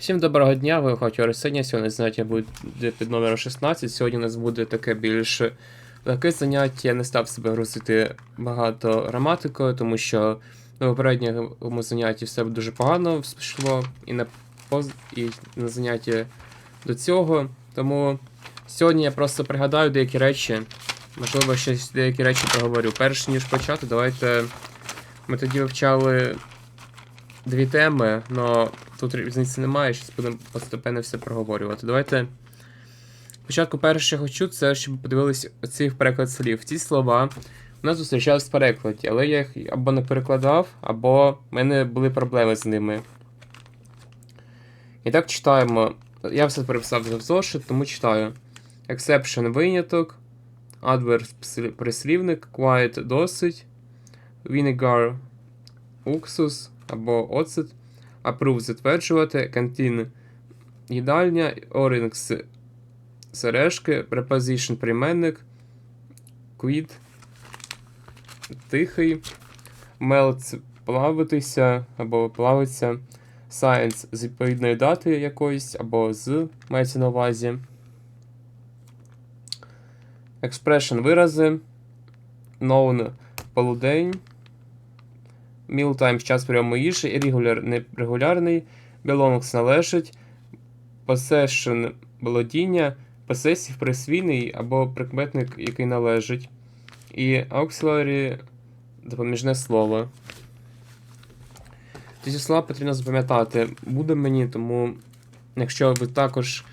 Всім доброго дня, ви хочу Арсенія. Сьогодні заняття буде під номером 16. Сьогодні у нас буде таке більш легке заняття. Я не став себе грузити багато граматикою, тому що на попередньому занятті все дуже погано йшло, і на, поз... і на занятті до цього. Тому сьогодні я просто пригадаю деякі речі. Можливо, щось деякі речі проговорю. Перш ніж почати, давайте. Ми тоді вивчали дві теми, але тут різниці немає, зараз будемо постепенно все проговорювати. Давайте. Спочатку перше, що хочу, це щоб подивились оцих переклад слів. Ці слова у нас зустрічались в перекладі, але я їх або не перекладав, або в мене були проблеми з ними. І так читаємо. Я все переписав в зошит, тому читаю. Exception виняток. Adverb прислівник, quiet досить. Vinegar уксус або оцет. Approve затверджувати. Canteen їдальня. Oryx сережки. Preposition прийменник. Quit тихий. Melt плаватися або плавиться. Science з відповідної дати якоїсь, або з мається на увазі. Expression вирази. Known полудень. Mealtime час прийому їжі. Irregular нерегулярний. Belongs належить. Possession володіння. Possessive присвійний або прикметник, який належить. І auxiliary допоміжне слово. Ці слова потрібно запам'ятати. Буде мені, тому якщо ви також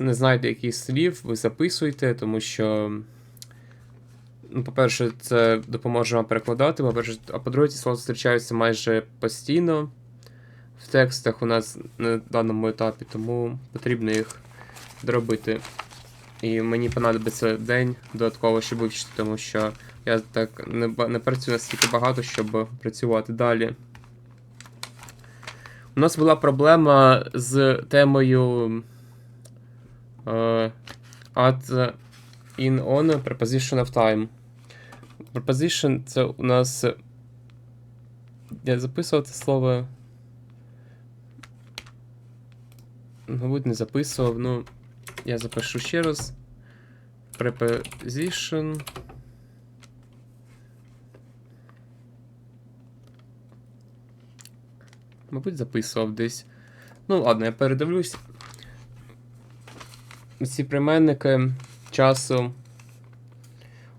не знаєте яких слів, ви записуйте, тому що. Ну, по-перше, це допоможе вам перекладати. По-перше, а по-друге, ці слова зустрічаються майже постійно в текстах у нас на даному етапі, тому потрібно їх доробити. І мені понадобиться день додатково, щоб вивчити, тому що я так не, не працюю настільки багато, щоб працювати далі. У нас була проблема з темою е, at in on preposition of time. Preposition це у нас. Я записував це слово. Мабуть, не записував, ну. Я запишу ще раз. Preposition. Мабуть, записував десь. Ну, ладно, я передивлюсь. Ці прийменники часу.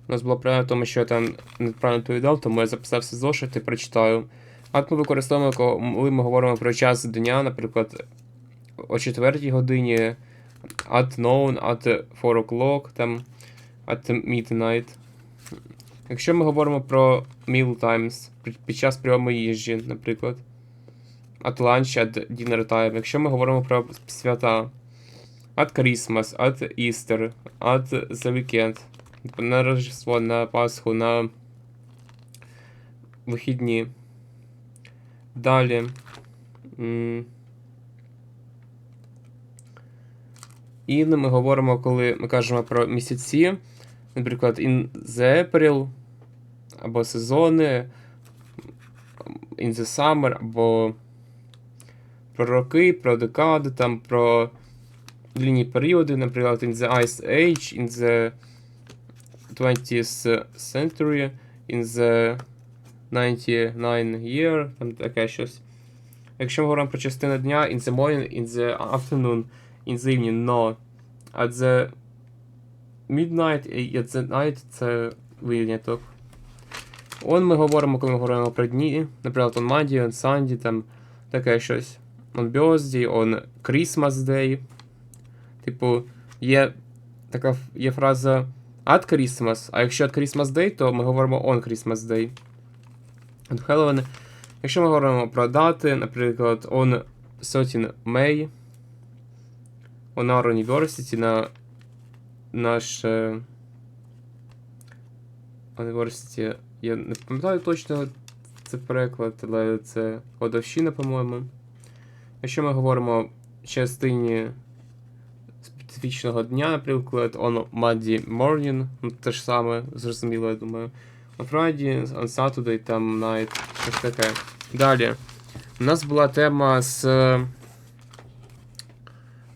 У нас було правильно, тому що я там неправильно відповідав, тому я записався зошит і прочитаю. От ми використовуємо, коли ми говоримо про час дня, наприклад, о 4 годині, at noon, at 4 o'clock, там, at midnight. Якщо ми говоримо про meal times, під час прийому їжі, наприклад, at lunch, at dinner time. Якщо ми говоримо про свята, at Christmas, at Easter, at the weekend, на Рождество, на Пасху, на вихідні. Далі. І ми говоримо, коли ми кажемо про місяці, наприклад, in the April, або сезони, in the summer, або про роки, про декади, там про длінні періоди, наприклад, in the Ice Age, in the 20th century, in the 99 year, там таке щось. Якщо ми говоримо про частину дня, in the morning, in the afternoon, in the evening, no. At the midnight, at the night це виняток. Он ми говоримо, коли ми говоримо про дні, наприклад, on Monday, on Sunday, там таке щось. On birthday, on Christmas Day. Типу, є така є фраза at Christmas, а якщо at Christmas Day, то ми говоримо on Christmas Day. От Halloween. Якщо ми говоримо про дати, наприклад, on 13 May, on our university, на наш е, я не пам'ятаю точно це переклад, але це годовщина, по-моєму. Якщо ми говоримо частині специфічного дня, наприклад, on Monday morning, ну те ж саме, зрозуміло, я думаю. On Friday, on Saturday, там night, щось таке. Далі. У нас була тема з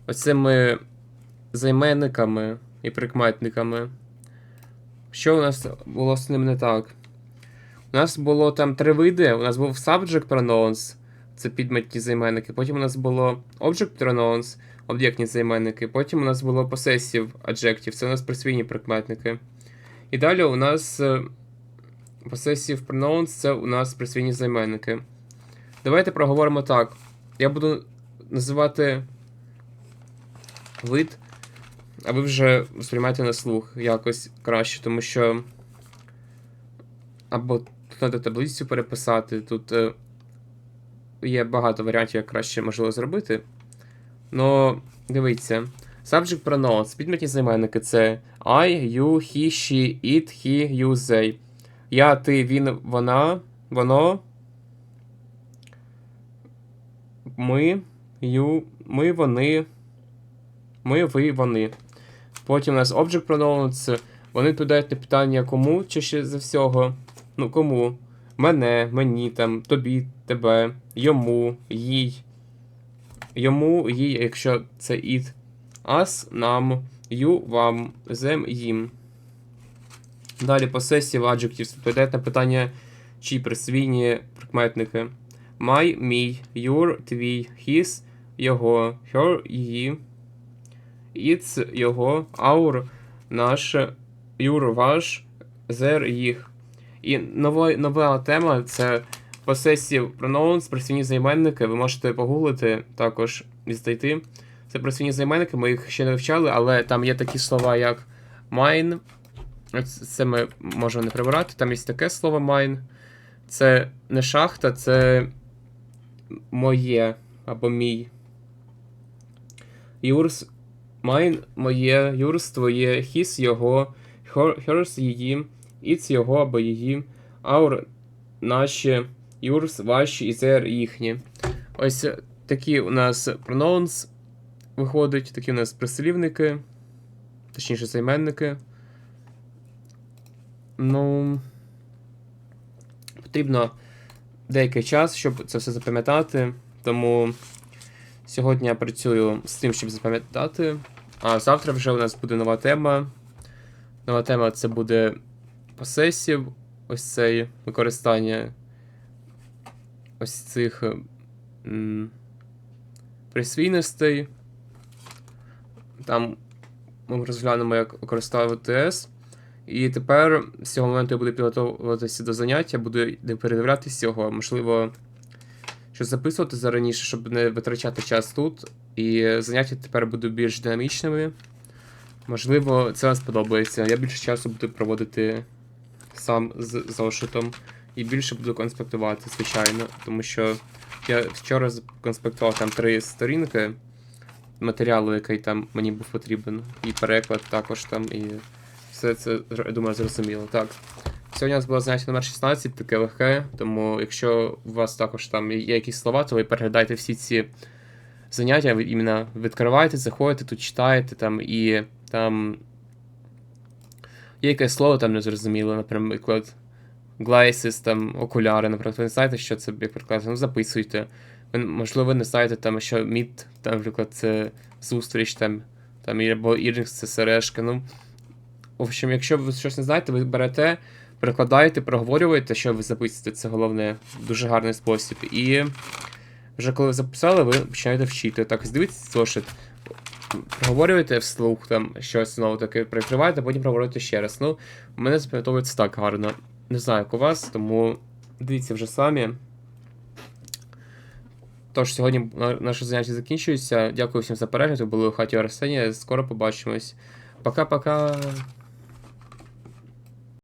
оцими займенниками і прикметниками. Що у нас було з ним не так? У нас було там три види. У нас був subject pronouns, це підметні займенники. Потім у нас було object pronouns, об'єктні займенники. Потім у нас було possessive adjective, це у нас присвійні прикметники. І далі у нас е, possessive pronouns це у нас присвійні займенники. Давайте проговоримо так. Я буду називати вид, а ви вже сприймайте на слух якось краще, тому що. Або тут треба таблицю переписати, тут е, є багато варіантів, як краще можливо зробити. Но дивіться. Subject pronouns, підметні займенники це I, you, he, she, it, he, you, they. Я, ти, він, вона, воно. Ми, you, ми, вони. Ми, ви, вони. Потім у нас object pronouns. Вони відповідають на питання кому чи ще за всього. Ну, кому? Мене, мені там, тобі, тебе, йому, їй. Йому, їй, якщо це it. Us, нам, you, вам, them, їм. Далі possessive adjectives відповідають на питання чи присвійні прикметники. My, мій, your, твій, his, його, her, її. It's, його, our, наш, your, ваш, their, їх. І нова, нова тема це possessive pronouns, присвійні займенники. Ви можете погуглити також і знайти. Це присвійні займенники, ми їх ще не вивчали, але там є такі слова, як mine. Це ми можемо не прибирати. Там є таке слово mine. Це не шахта, це моє або мій. Yours, mine, моє, yours, твоє, his, його, her, hers, її, it's, його або її, our, наші, yours, ваші і their, їхні. Ось такі у нас pronouns виходять, такі у нас прислівники, точніше займенники. Ну. Потрібно деякий час, щоб це все запам'ятати. Тому сьогодні я працюю з тим, щоб запам'ятати. А завтра вже у нас буде нова тема. Нова тема це буде посесів, ось цей використання ось цих м, присвійностей. Там ми розглянемо, як використовувати S. І тепер з цього моменту я буду підготовуватися до заняття, буду передивлятися його, можливо, щось записувати зараніше, щоб не витрачати час тут. І заняття тепер будуть більш динамічними. Можливо, це вам сподобається. Я більше часу буду проводити сам з зошитом і більше буду конспектувати, звичайно, тому що я вчора конспектував там три сторінки матеріалу, який там мені був потрібен, і переклад також там, і все це, я думаю, зрозуміло. Так. Сьогодні у нас було заняття номер 16, таке легке, тому якщо у вас також там є якісь слова, то ви переглядайте всі ці заняття, ви іменно відкриваєте, заходите, тут читаєте там і там є якесь слово там незрозуміло, наприклад, glasses, там окуляри, наприклад, ви не знаєте, що це як перекладати, ну записуйте. Ви, можливо, ви не знаєте, там, що meet, там, наприклад, це зустріч, там, там, або earrings, це сережка. Ну, в общем, якщо ви щось не знаєте, ви берете, перекладаєте, проговорюєте, що ви записуєте, це головне, дуже гарний спосіб. І вже коли ви записали, ви починаєте вчити. Так, дивіться зошит, проговорюєте вслух, там щось знову таки прикриваєте, потім проговорюєте ще раз. Ну, мене запам'ятовується так гарно. Не знаю, як у вас, тому дивіться вже самі. Тож, сьогодні наше заняття закінчується. Дякую всім за перегляд. Ви були у хаті Арсенія. Скоро побачимось. Пока-пока.